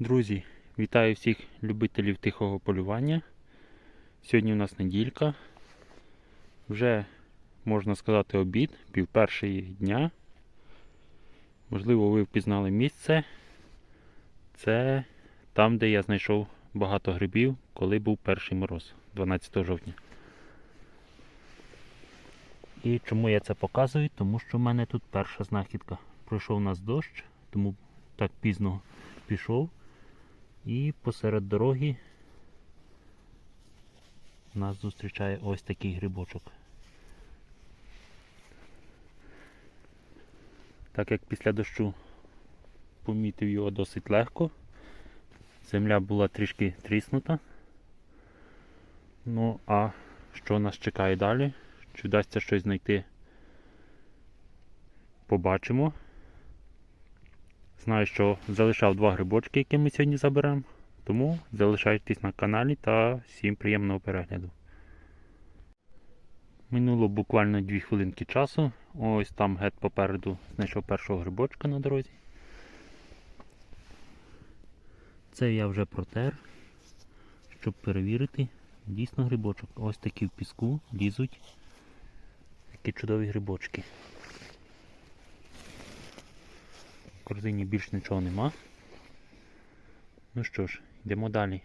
Друзі, вітаю всіх любителів тихого полювання. Сьогодні у нас неділька. Вже можна сказати обід, пів першої дня. Можливо, ви впізнали місце. Це там, де я знайшов багато грибів, коли був перший мороз, 12 жовтня. І чому я це показую? Тому що в мене тут перша знахідка. Пройшов у нас дощ, тому так пізно пішов. І посеред дороги нас зустрічає ось такий грибочок. Так як після дощу помітив його досить легко. Земля була трішки тріснута. Ну, а що нас чекає далі? Чи вдасться щось знайти? Побачимо. Знаю, що залишав два грибочки, які ми сьогодні заберемо. Тому залишайтесь на каналі та всім приємного перегляду. Минуло буквально 2 хвилинки часу. Ось там геть попереду знайшов першого грибочка на дорозі. Це я вже протер, щоб перевірити. Дійсно грибочок. Ось такі в піску лізуть. Такі чудові грибочки. В корзині більш нічого нема. Ну що ж, йдемо далі.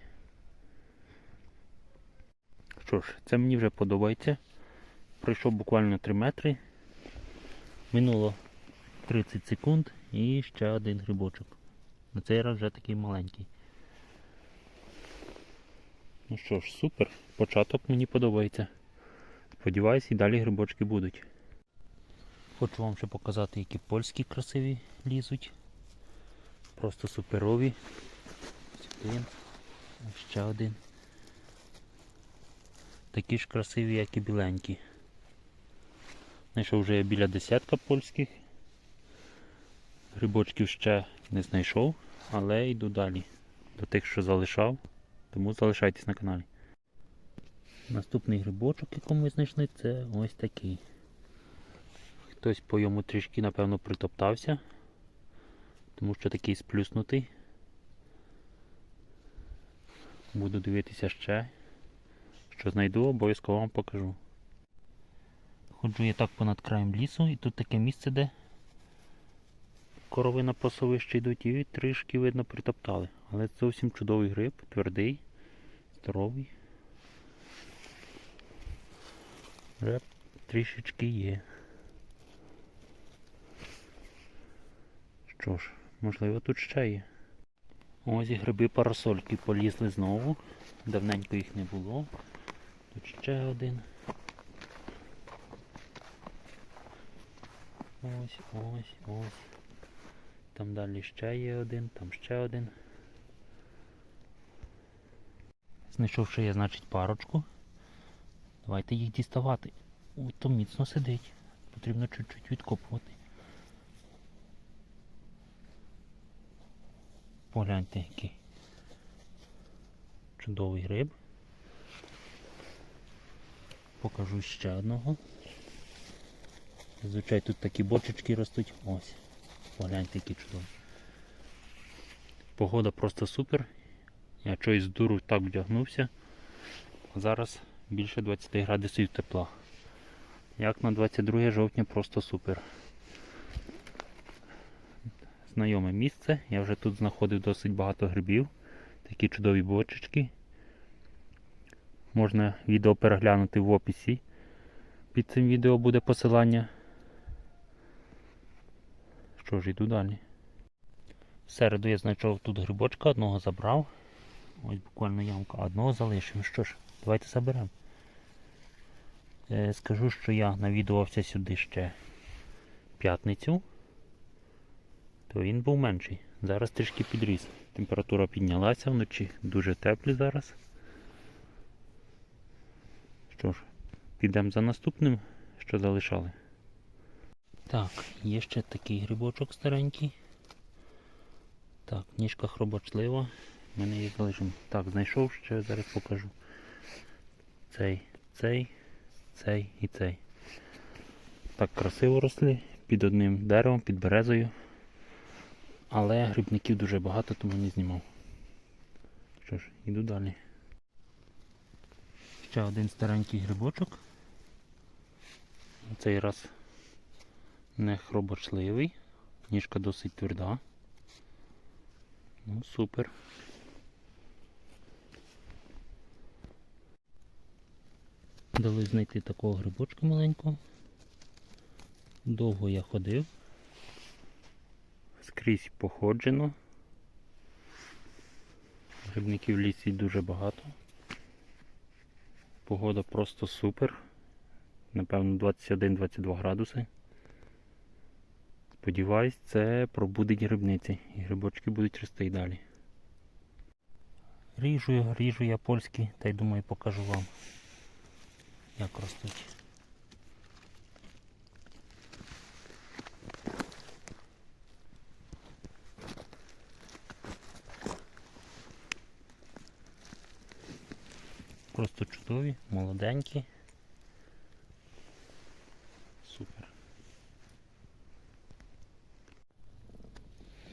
Що ж, це мені вже подобається. Пройшов буквально 3 метри. Минуло 30 секунд і ще один грибочок. На цей раз вже такий маленький. Ну що ж, супер. Початок мені подобається. Сподіваюсь, і далі грибочки будуть. Хочу вам ще показати, які польські красиві лізуть. Просто суперові. Один. Ще один. Такі ж красиві, як і біленькі. Знайшов вже біля десятка польських. Грибочків ще не знайшов, але йду далі. До тих, що залишав. Тому залишайтесь на каналі. Наступний грибочок, який ми знайшли, це ось такий. Хтось по йому трішки, напевно, притоптався, тому що такий сплюснутий. Буду дивитися ще. Що знайду, обов'язково вам покажу. Ходжу я так понад краєм лісу і тут таке місце, де корови на пасовище йдуть і трішки видно притоптали. Але це зовсім чудовий гриб, твердий, здоровий. Вже трішечки є. Що ж, можливо тут ще є. Ось і гриби парасольки полізли знову. Давненько їх не було. Тут ще один. Ось, ось, ось. Там далі ще є один, там ще один. Знайшов ще є, значить, парочку. Давайте їх діставати. Ой, то міцно сидить. Потрібно чуть-чуть відкопувати. Погляньте який. Чудовий гриб. Покажу ще одного. Зазвичай тут такі бочечки ростуть. Ось. Погляньте, які чудові. Погода просто супер. Я чогось дуру так вдягнувся. Зараз більше 20 градусів тепла. Як на 22 жовтня просто супер. Знайоме місце. Я вже тут знаходив досить багато грибів. Такі чудові бочечки. Можна відео переглянути в описі. Під цим відео буде посилання. Що ж, йду далі. В середу я знайшов тут грибочка, одного забрав. Ось буквально ямка, одного залишив. Що ж, давайте заберемо. Е, скажу, що я навідувався сюди ще п'ятницю, то він був менший. Зараз трішки підріс. Температура піднялася вночі, дуже теплі зараз. Що ж, підемо за наступним, що залишали. Так, є ще такий грибочок старенький. Так, ніжка хробочлива. Ми не її залишимо. Так, знайшов ще, зараз покажу. Цей, цей, цей і цей. Так красиво росли під одним деревом, під березою. Але грибників дуже багато, тому не знімав. Що ж, іду далі. Ще один старенький грибочок. Цей раз не хробочливий, ніжка досить тверда. Ну, супер. Дали знайти такого грибочка маленького. Довго я ходив. Скрізь походжено. Грибників в лісі дуже багато. Погода просто супер. Напевно 21-22 градуси. Сподіваюсь, це пробудить грибниці і грибочки будуть рости й далі. Ріжу, ріжу я польські, та й думаю покажу вам, як ростуть. Чудові, молоденькі. Супер.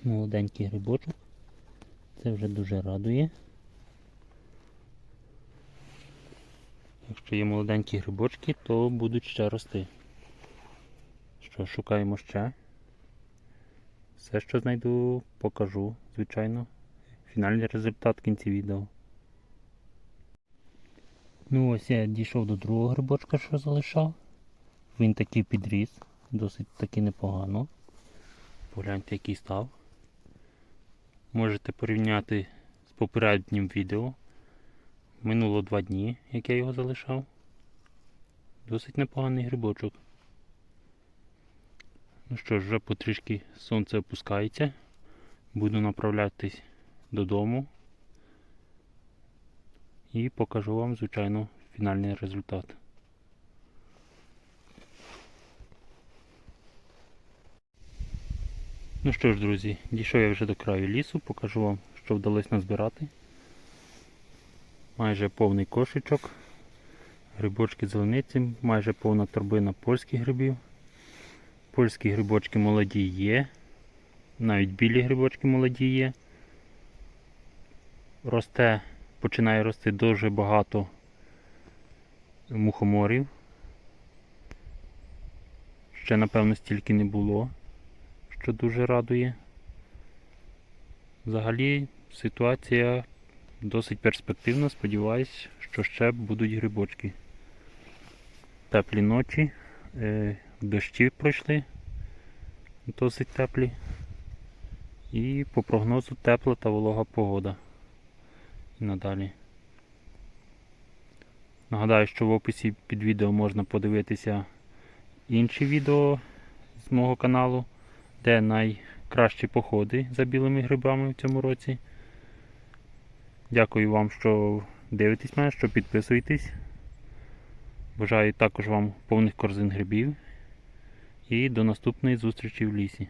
Молоденький грибочок. Це вже дуже радує. Якщо є молоденькі грибочки, то будуть ще рости. Що, шукаємо ще. Все, що знайду, покажу, звичайно. Фінальний результат в кінці відео. Ну ось я дійшов до другого грибочка, що залишав. Він такий підріс, досить таки непогано. Погляньте, який став. Можете порівняти з попереднім відео. Минуло два дні, як я його залишав. Досить непоганий грибочок. Ну що ж, вже потрішки сонце опускається. Буду направлятись додому. І покажу вам, звичайно, фінальний результат. Ну що ж, друзі, дійшов я вже до краю лісу, покажу вам, що вдалося назбирати. Майже повний кошечок, грибочки зелениці, майже повна торбина польських грибів. Польські грибочки молоді є, навіть білі грибочки молоді є. Росте, починає рости дуже багато мухоморів. Ще напевно стільки не було що дуже радує. Взагалі ситуація досить перспективна, сподіваюсь, що ще будуть грибочки. Теплі ночі, е, дощі пройшли, досить теплі. І по прогнозу тепла та волога погода. Надалі. Нагадаю, що в описі під відео можна подивитися інші відео з мого каналу де найкращі походи за білими грибами в цьому році. Дякую вам, що дивитесь мене, що підписуєтесь. Бажаю також вам повних корзин грибів і до наступної зустрічі в лісі.